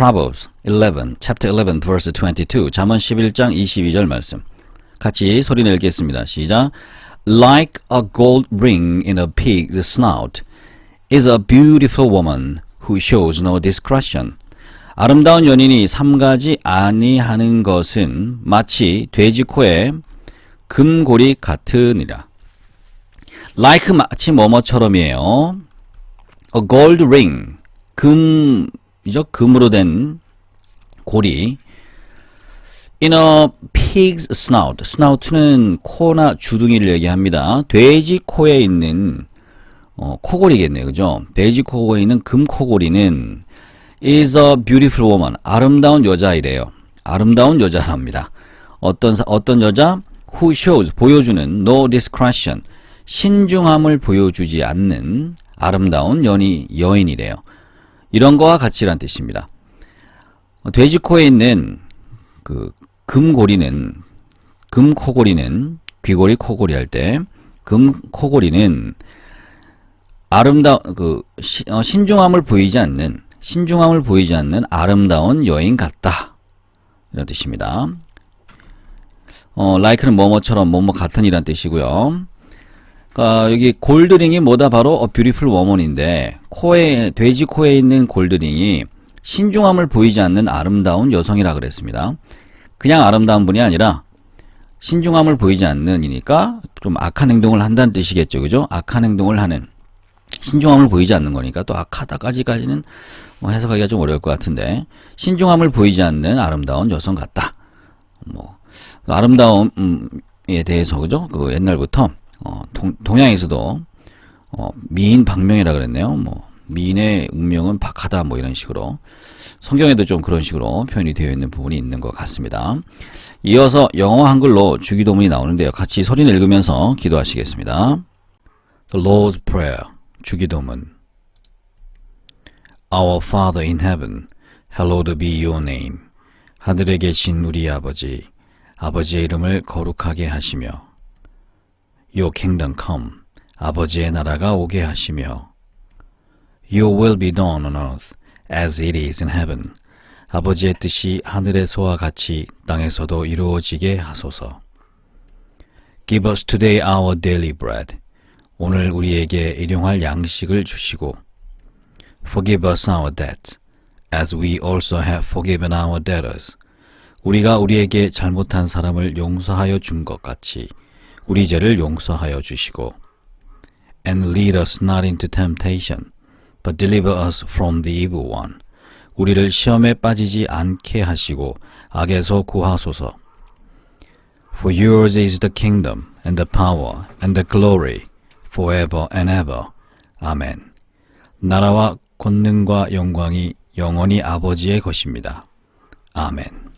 Proverbs 11, chapter 11, verse 22. 잠언 11장 22절 말씀. 같이 소리 내겠습니다. 시작. Like a gold ring in a pig's snout is a beautiful woman who shows no discretion. 아름다운 연인이 삼가지 아니하는 것은 마치 돼지 코에 금고리 같으니라. like 마치 뭐뭐처럼이에요. a gold ring 금 이죠 금으로 된 고리 in a pig's snout snout는 코나 주둥이를 얘기합니다. 돼지 코에 있는 어, 코골이겠네요. 그죠? 돼지 코에 있는 금 코골이는 is a beautiful woman 아름다운 여자이래요. 아름다운 여자랍니다. 어떤 사- 어떤 여자 who shows 보여주는 no discretion 신중함을 보여주지 않는 아름다운 연이 여인이래요. 이런 거와 같이란 뜻입니다. 어, 돼지 코에 있는 그 금고리는 금코골이는 귀고리 코골이 할때 금코골이는 아름다 그 시- 어, 신중함을 보이지 않는 신중함을 보이지 않는 아름다운 여인 같다 이런 뜻입니다. 어, like는 뭐뭐처럼 뭐뭐 같은 이란 뜻이고요. 그러니까 여기 골드링이 뭐다 바로 어 뷰티풀 워먼인데 코에 돼지 코에 있는 골드링이 신중함을 보이지 않는 아름다운 여성이라 그랬습니다. 그냥 아름다운 분이 아니라 신중함을 보이지 않는 이니까 좀 악한 행동을 한다는 뜻이겠죠. 그죠? 악한 행동을 하는 신중함을 보이지 않는 거니까 또 악하다까지까지는 뭐 해석하기가 좀 어려울 것 같은데 신중함을 보이지 않는 아름다운 여성 같다. 뭐 아름다움에 대해서 그죠? 그 옛날부터 어, 동, 동양에서도 어, 미인 박명이라 그랬네요. 뭐 미인의 운명은 박하다 뭐 이런 식으로 성경에도 좀 그런 식으로 표현이 되어 있는 부분이 있는 것 같습니다. 이어서 영어 한글로 주기도문이 나오는데요. 같이 소리 읽으면서 기도하시겠습니다. The Lord's Prayer 주기도문 Our Father in heaven, hallowed be your name. 하늘에 계신 우리 아버지, 아버지의 이름을 거룩하게 하시며 Your kingdom come, 아버지의 나라가 오게 하시며 Your will be done on earth as it is in heaven. 아버지의 뜻이 하늘에서와 같이 땅에서도 이루어지게 하소서. Give us today our daily bread. 오늘 우리에게 일용할 양식을 주시고 Forgive us our debts, as we also have forgiven our debtors. 우리가 우리에게 잘못한 사람을 용서하여 준 것 같이 우리 죄를 용서하여 주시고 And lead us not into temptation, but deliver us from the evil one. 우리를 시험에 빠지지 않게 하시고 악에서 구하소서. For yours is the kingdom and the power and the glory forever and ever. 아멘. 나라와 권능과 영광이 영원히 아버지의 것입니다. 아멘.